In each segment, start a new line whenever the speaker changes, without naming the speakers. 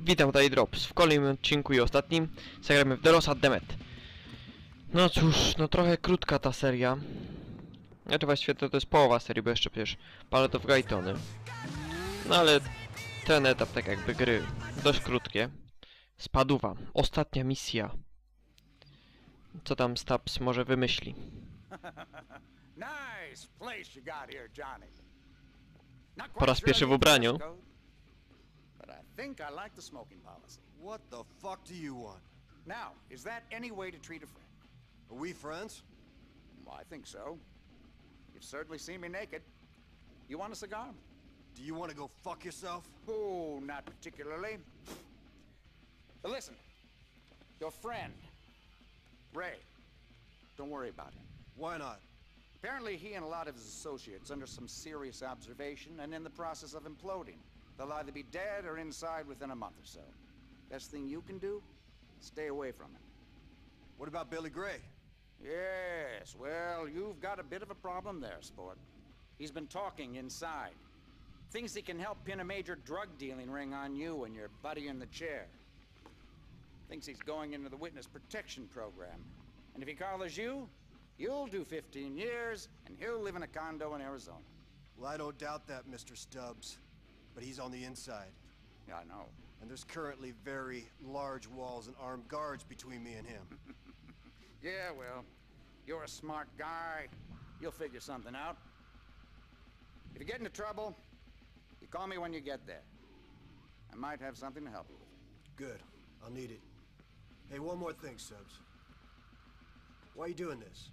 Witam tutaj Drops. W kolejnym odcinku i ostatnim zagramy w Delosa Demet. No cóż, no trochę krótka ta seria. Znaczy właściwie to, to jest połowa serii, bo jeszcze przecież Palette of Gaitony. No ale ten etap tak jakby gry dość krótkie. Spaduwa. Ostatnia misja. Co tam Stabs może wymyśli? Po raz pierwszy w ubraniu.
Think I like the smoking policy.
What the fuck do you want?
Now, is that any way to treat a friend?
Are we friends?
Well, I think so. You've certainly seen me naked. You want a cigar?
Do you want to go fuck yourself?
Oh, not particularly. But listen, your friend, Ray, don't worry about him.
Why not?
Apparently, he and a lot of his associates under some serious observation and in the process of imploding. They'll either be dead or inside within a month or so. Best thing you can do? Stay away from him.
What about Billy Gray?
Yes, well, you've got a bit of a problem there, sport. He's been talking inside. Thinks he can help pin a major drug dealing ring on you and your buddy in the chair. Thinks he's going into the witness protection program. And if he collars you, you'll do 15 years, and he'll live in a condo in Arizona.
Well, I don't doubt that, Mr. Stubbs. But he's on the inside.
Yeah, I know.
And there's currently very large walls and armed guards between me and him.
Yeah, well, you're a smart guy. You'll figure something out. If you get into trouble, you call me when you get there. I might have something to help you with.
Good. I'll need it. Hey, one more thing, Subs. Why are you doing this?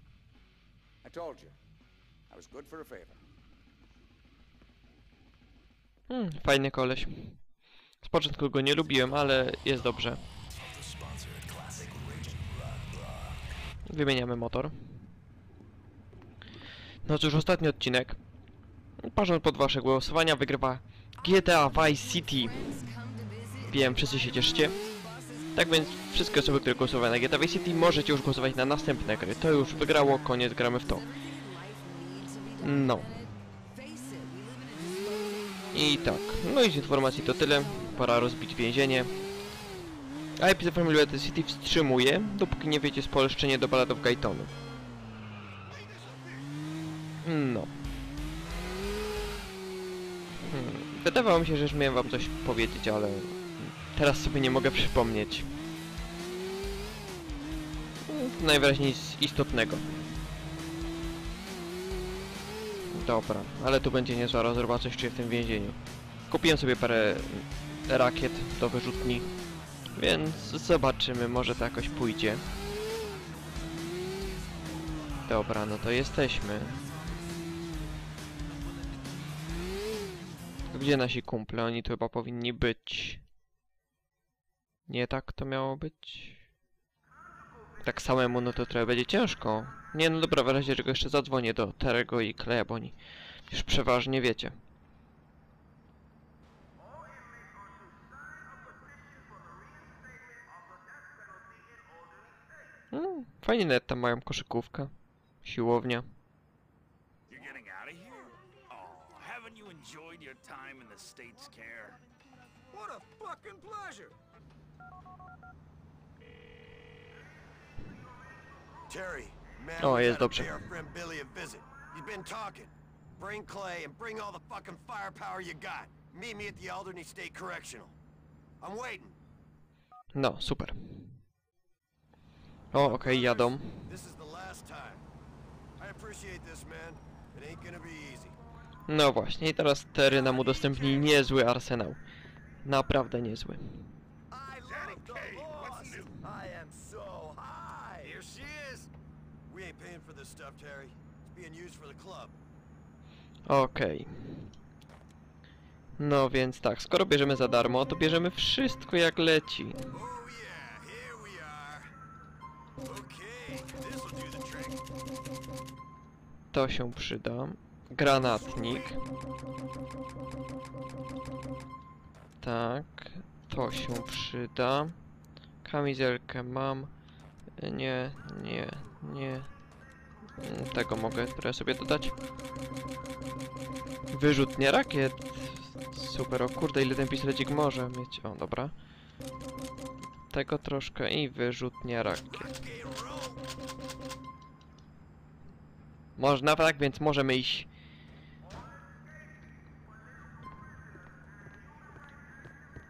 I told you. I was good for a favor.
Hmm, fajny koleś. Z początku go nie lubiłem, ale jest dobrze. Wymieniamy motor. No cóż, ostatni odcinek. Patrząc pod wasze głosowania, wygrywa GTA Vice City. Wiem, wszyscy się cieszycie. Tak więc wszystkie osoby, które głosowały na GTA Vice City, możecie już głosować na następne gry. To już wygrało, koniec, gramy w to. No. I tak, no i z informacji to tyle. Pora rozbić więzienie. A epizod Family Battle City wstrzymuje, dopóki nie wiecie spoleszczenie do Ballad of Gaitonu. No. Hmm. Wydawało mi się, że już miałem wam coś powiedzieć, ale teraz sobie nie mogę przypomnieć. Hmm, Najwyraźniej nic istotnego. Dobra, ale tu będzie niezła rozroba, coś czuję w tym więzieniu. Kupiłem sobie parę rakiet do wyrzutni, więc zobaczymy, może to jakoś pójdzie. Dobra, no to jesteśmy. Gdzie nasi kumple? Oni tu chyba powinni być. Nie tak to miało być? Tak samemu, no to trochę będzie ciężko. Nie, no dobra, w razie czego jeszcze zadzwonię do Terego i Kleja, bo oni już przeważnie wiecie. Mm, fajnie nawet tam mają koszykówkę, siłownia.
Oh?
What a fucking pleasure! Terry,
Oh,
we
jest dobrze.
Bring Clay and bring all the fucking firepower you got. Meet me at the Alderney State Correctional. I'm waiting.
No, super. O, okej, jadą.
This is the last time. I appreciate this, man. It ain't gonna be easy.
No właśnie, i teraz Tery nam udostępni niezły arsenał. Naprawdę niezły.
This stuff, Terry. It's being used for the club.
Okej. No więc tak, skoro bierzemy za darmo, to bierzemy wszystko jak leci.
Oh. Okay.
To się przyda. Granatnik. Tak, to się przyda. Kamizelkę mam. Nie, nie, nie. Mm, Tego mogę trochę sobie dodać. Wyrzutnia rakiet. Super, o kurde, ile ten pistolecik może mieć. O, dobra. Tego troszkę i wyrzutnia rakiet. Można tak, więc możemy iść.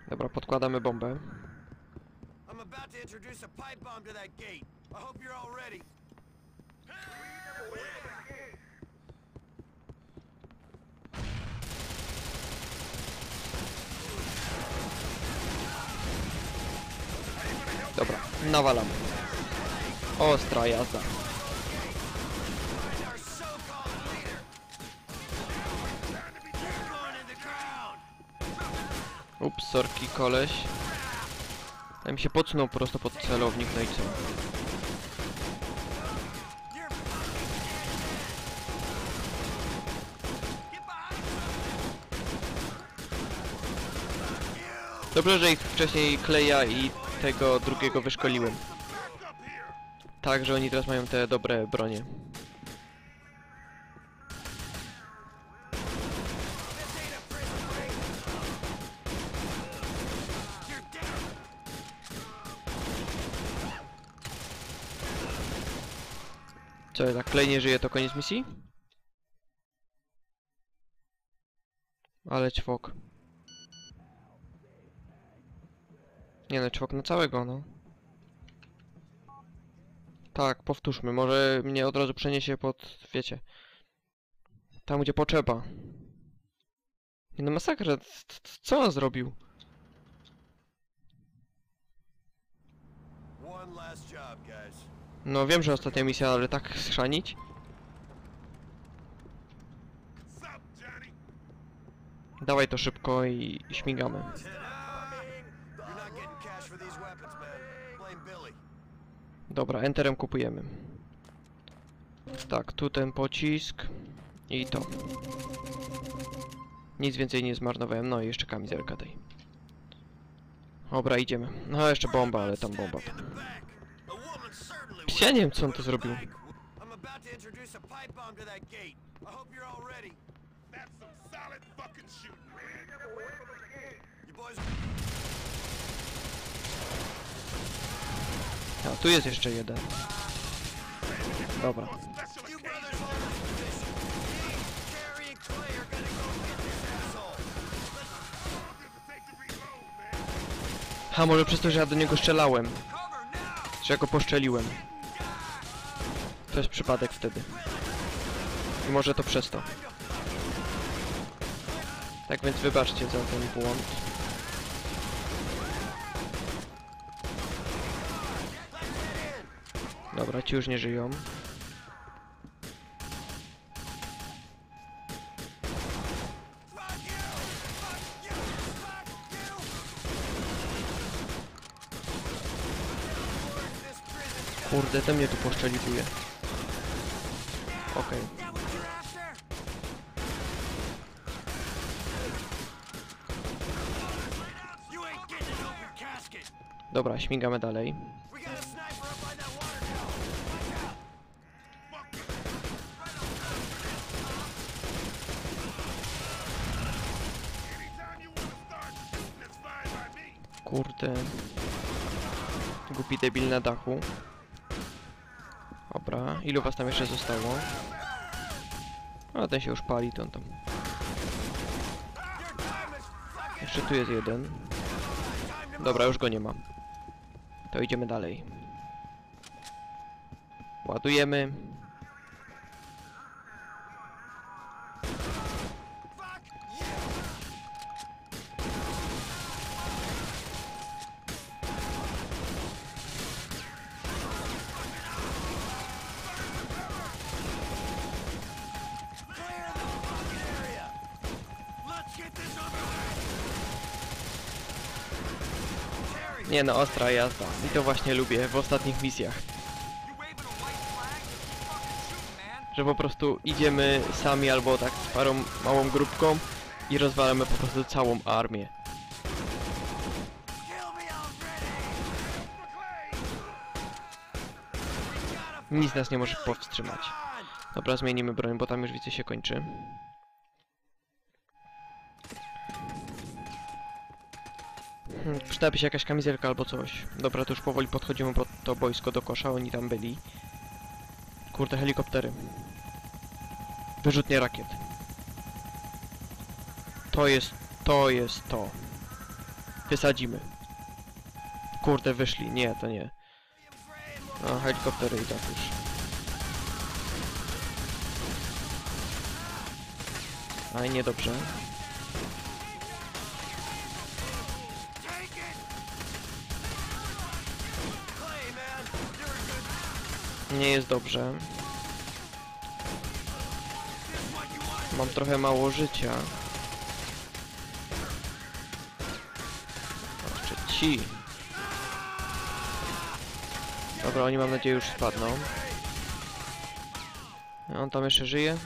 Dobra, podkładamy bombę.
I'm about to introduce a pipe bomb to that gate. I hope you're all ready.
Dobra, nawalamy. Ostra jazda.
Our so-called leader. You're going in the ground.
Ups, sorki koleś. Ja mi się podsunął prosto pod celownik, no i co? Dobrze, że ich wcześniej Kleja i tego drugiego wyszkoliłem. Tak, że oni teraz mają te dobre bronie. Co, jak Klej nie żyje, to koniec misji? Ale ćwok. Nie no, ćwok na całego, no. Tak, powtórzmy, może mnie od razu przeniesie pod, wiecie... Tam, gdzie potrzeba. Nie no, masakra, co on zrobił? No wiem, że ostatnia misja, ale tak schrzanić? Dawaj to szybko i i śmigamy.
You're not getting cash for these weapons, man. Blame Billy.
Dobra, enterem kupujemy. Tak, tu ten pocisk i to. Nic więcej nie zmarnowałem, no i jeszcze kamizelka tej. Dobra, idziemy. No jeszcze bomba, ale tam bomba. Ja nie wiem, co on zrobił.
To
solid fucking
boys
A, tu jest jeszcze jeden. Dobra. Ha, może przez to, że ja do niego strzelałem. Że ja go poszczeliłem. To jest przypadek wtedy. I może to przez to. Tak więc wybaczcie za ten błąd. Dobra, ci już nie żyją. Kurde, ten mnie tu poszczeliwuje. Okej.
casket.
Dobra, śmigamy dalej. Głupi debil na dachu. Dobra, ilu was tam jeszcze zostało? A ten się już pali, to on tam. Jeszcze tu jest jeden. Dobra, już go nie ma. To idziemy dalej. Ładujemy. Nie no, ostra jazda. I to właśnie lubię w ostatnich misjach. Że po prostu idziemy sami albo tak z parą małą grupką i rozwalamy po prostu całą armię. Nic nas nie może powstrzymać. Dobra, zmienimy broń, bo tam już widzę się kończy. Przydałaby się jakaś kamizelka albo coś. Dobra, to już powoli podchodzimy pod to boisko do kosza, oni tam byli. Kurde, helikoptery. Wyrzutnie rakiet. To jest, to jest to. Wysadzimy. Kurde, wyszli. Nie, to nie. No, helikoptery i tak już. Aj, niedobrze.
Clay,
Nie jest dobrze. Mam trochę mało życia. Jeszcze ci. Dobra, oni mam nadzieję już spadną. On tam jeszcze żyje?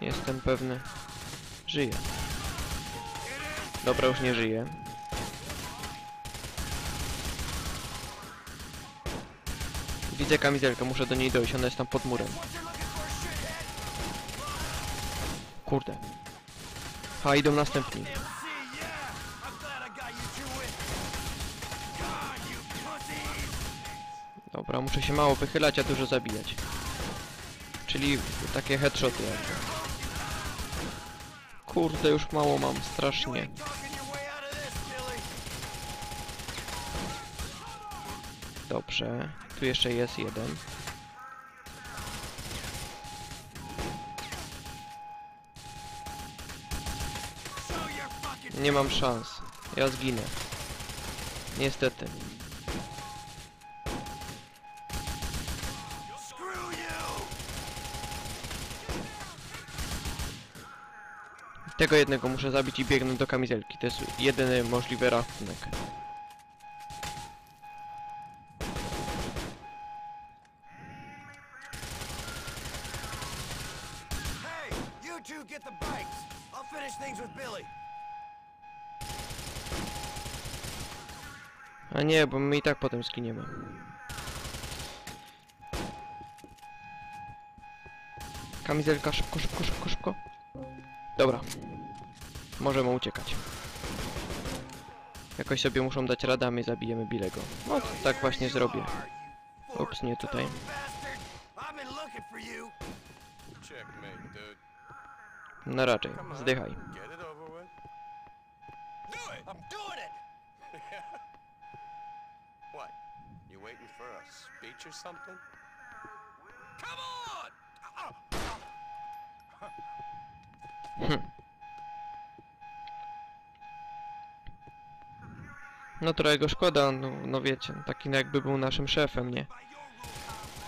Nie jestem pewny. Żyje. Dobra, już nie żyje. Widzę kamizelkę, muszę do niej dojść, ona jest tam pod murem. Kurde. A, idą następni. Dobra, muszę się mało wychylać, a dużo zabijać. Czyli takie headshoty. Kurde, już mało mam, strasznie.
Talking your way out of this, Billy.
Dobrze. Tu jeszcze jest jeden. Nie mam szans. Ja zginę. Niestety. Tego jednego muszę zabić i biegnę do kamizelki. To jest jedyny możliwy rachunek.
Two get the bikes. I'll finish things with Billy.
A nie, bo my i tak potem zginiemy. Kamizelka, szybko, szybko, szybko, szybko. Dobra. Możemy uciekać. Jakoś sobie muszą dać radę, a my zabijemy Bilego. No, to tak właśnie zrobię. Ups, nie tutaj.
Checkmate, dude.
No raczej, zdychaj.
On!
No trochę go szkoda, no, no wiecie, taki no jakby był naszym szefem, nie?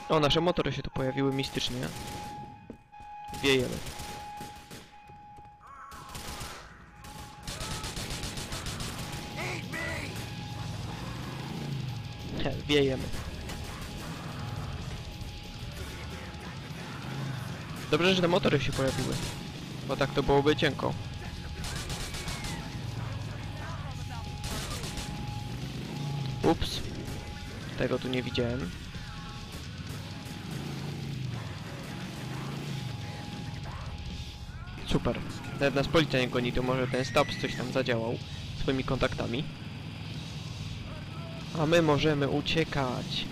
O, nasze motory się tu pojawiły mistycznie. Wiejemy. Wiejemy. Dobrze, że te motory się pojawiły. Bo tak to byłoby cienko. Ups. Tego tu nie widziałem. Super. Nawet nas policja nie goni, to może ten Stabs coś tam zadziałał swoimi kontaktami. A my możemy uciekać.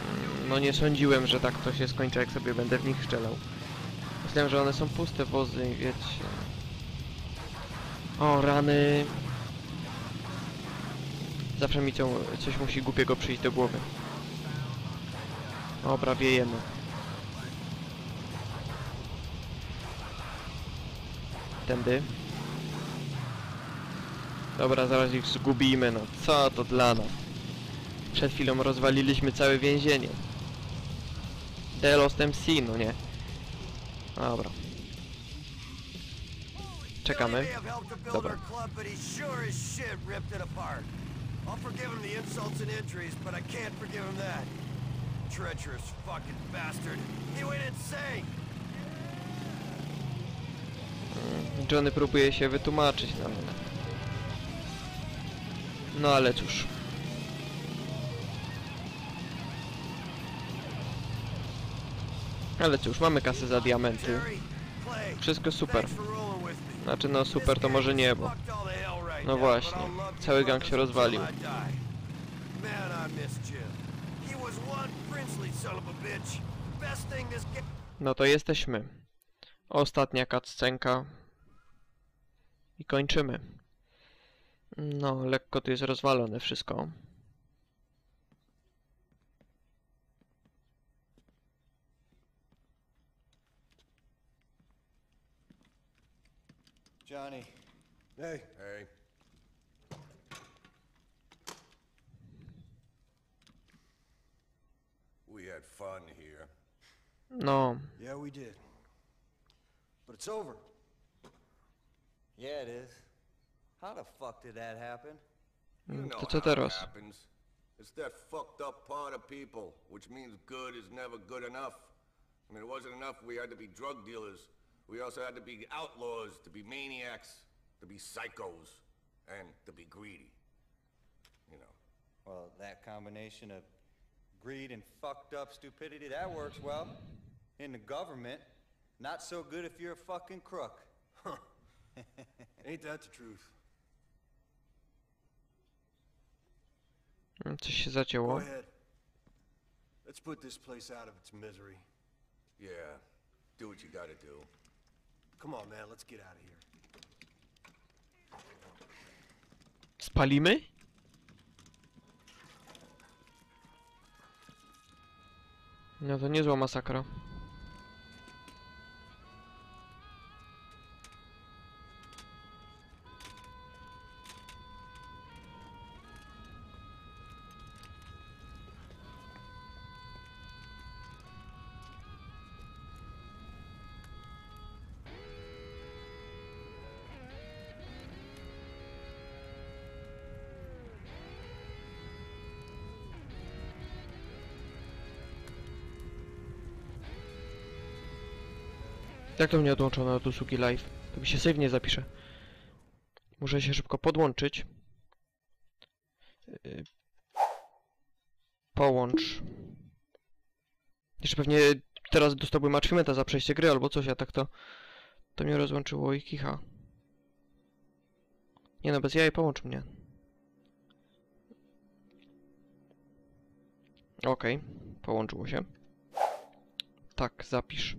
Mm, No nie sądziłem, że tak to się skończy, jak sobie będę w nich strzelał. Myślałem, że one są puste wozy, wiecie. O, rany. Zawsze mi co, coś musi głupiego przyjść do głowy. Dobra, wiejemy. Tędy. Dobra, zaraz ich zgubimy, no co to dla nas? Przed chwilą rozwaliliśmy całe więzienie. The Lost MC, no nie. Dobra. Czekamy. Dobra.
our club, but he sure as shit ripped it apart. I'll forgive him the insults and injuries, but I can't forgive him that. Treacherous fucking bastard. He went insane.
Johnny próbuje się wytłumaczyć na mnie. No ale cóż. Ale cóż, mamy kasę za diamenty. Wszystko super. Znaczy no super to może nie, bo... No właśnie, cały gang się rozwalił. No to jesteśmy. Ostatnia cutscenka. I kończymy. No, lekko tu jest rozwalone wszystko.
Johnny.
Hey.
Hey. We had fun here.
No,
Yeah, we did. But it's over.
Yeah, it is. How the fuck did that happen?
You
mm,
know
to co
how it
teraz?
happens. It's that fucked up part of people, which means good is never good enough. I mean, it wasn't enough we had to be drug dealers. We also had to be outlaws, to be maniacs, to be psychos, and to be greedy. You know.
Well, that combination of greed and fucked up stupidity, that works well. In the government. Not so good if you're a fucking crook. Huh.
Ain't that the truth?
Coś się zacięło.
Let's put this place out of its misery.
Yeah. Do what you gotta do.
Come on, man, let's get out of here.
Spalimy? No to niezła masakra. Jak to mnie odłączono od usługi live? To mi się save nie zapisze. Muszę się szybko podłączyć. Yy, Połącz. Jeszcze pewnie teraz dostałbym achievementa za przejście gry albo coś, a tak to... To mnie rozłączyło i kicha. Nie no, bez jaj połącz mnie. Okej, połączyło się. Tak, zapisz.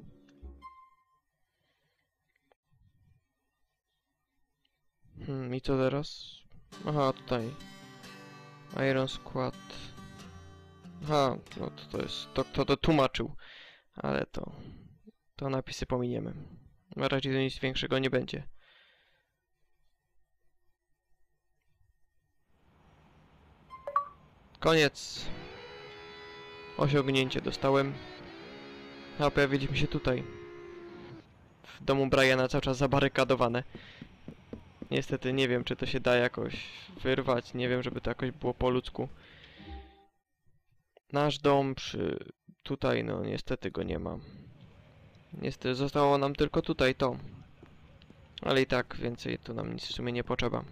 Hmm, i co teraz? Aha, tutaj. Iron Squad. Aha, no to, to jest... To, to, to tłumaczył. Ale to... To napisy pominiemy. Na razie nic większego nie będzie. Koniec. Osiągnięcie dostałem. A pojawiliśmy się tutaj. W domu Briana cały czas zabarykadowane. Niestety nie wiem, czy to się da jakoś wyrwać. Nie wiem, żeby to jakoś było po ludzku. Nasz dom przy... Tutaj, no niestety go nie ma. Niestety zostało nam tylko tutaj to. Ale i tak więcej tu nam nic w sumie nie potrzeba.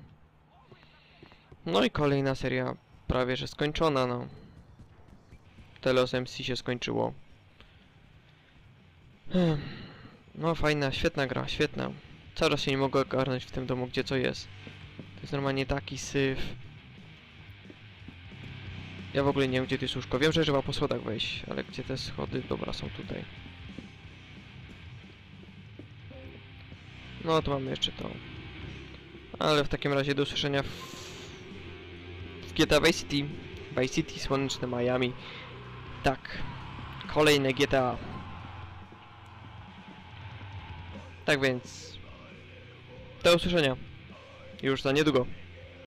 No i kolejna seria prawie że skończona, no. Telos MC się skończyło. No fajna, świetna gra, świetna. Czas się nie mogę ogarnąć w tym domu, gdzie co jest. To jest normalnie taki syf. Ja w ogóle nie wiem, gdzie to jest łóżko. Wiem, że trzeba po schodach wejść, ale gdzie te schody? Dobra, są tutaj. No, to mamy jeszcze to. Ale w takim razie do usłyszenia w, w GTA Vice City. Vice City, słoneczne Miami. Tak. Kolejne GTA. Tak więc... Do usłyszenia. Już za niedługo.